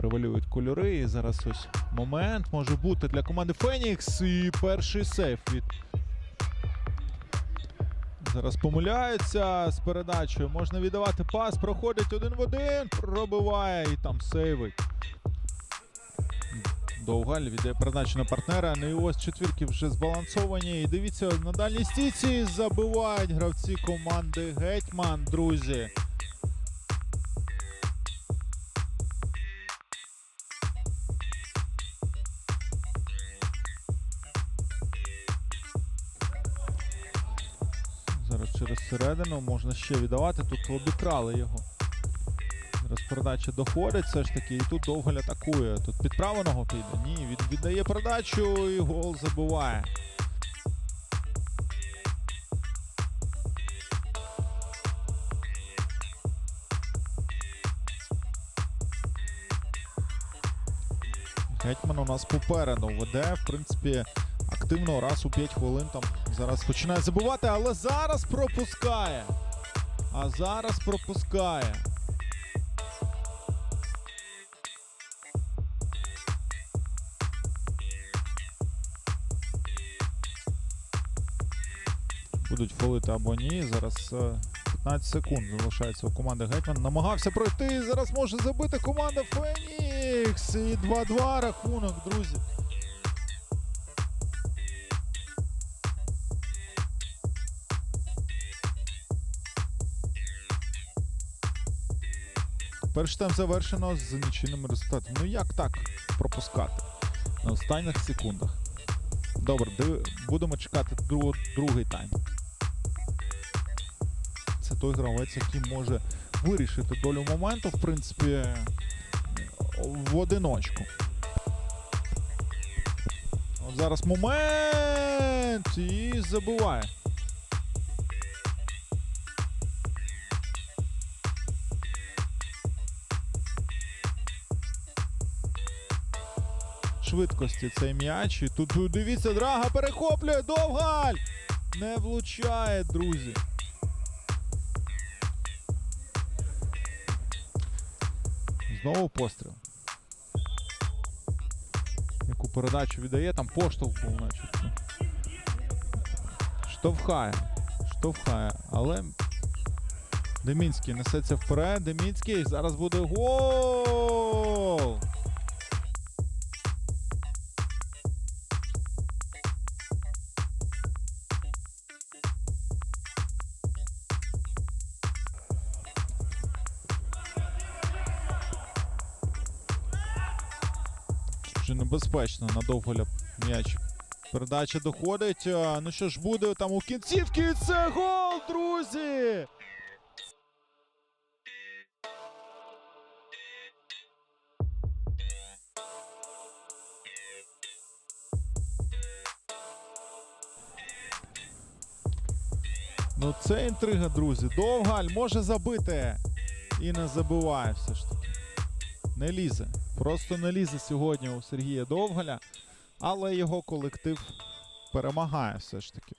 Превалюють кольори. І зараз ось момент може бути для команди Фенікс. І перший сейф від. Зараз помиляються з передачею. Можна віддавати пас. Проходить один в один. Пробиває і там сейвить. Довгаль віддає передачу на партнера. Ну і ось четвірки вже збалансовані. І дивіться, на дальній стійці забивають гравці команди Гетьман, друзі. Зараз через середину можна ще віддавати. Тут обікрали його. Зараз передача доходить все ж таки, і тут Довголь атакує. Тут під піде. Ні, від, віддає передачу і гол забиває. Гетьман у нас попереду веде, в принципі, активно раз у 5 хвилин там зараз починає забувати, але зараз пропускає. А зараз пропускає. Будуть фолити або ні. Зараз е, 15 секунд залишається у команди Гетьман. Намагався пройти. Зараз може забити команда Фенікс. І 2-2 рахунок, друзі. Перший тайм завершено з нічийним результатом. Ну як так пропускати на останніх секундах? Добре, диви- будемо чекати друг, другий тайм. Це той гравець, який може вирішити долю моменту, в принципі, в одиночку. От зараз момент і забиває. Швидкості цей м'яч. І тут дивіться, драга перехоплює Довгаль! Не влучає, друзі. Знову постріл. Яку передачу віддає, там поштовх був, начебто. Штовхає. Штовхає, але Демінський несеться вперед. Демінський зараз буде гол! Вже небезпечно на довголя м'яч. Передача доходить. Ну що ж буде там у кінцівці? Це гол, друзі! Ну це інтрига, друзі. Довгаль може забити. І не забиває все ж. Не лізе. Просто не лізе сьогодні у Сергія Довгаля. Але його колектив перемагає все ж таки.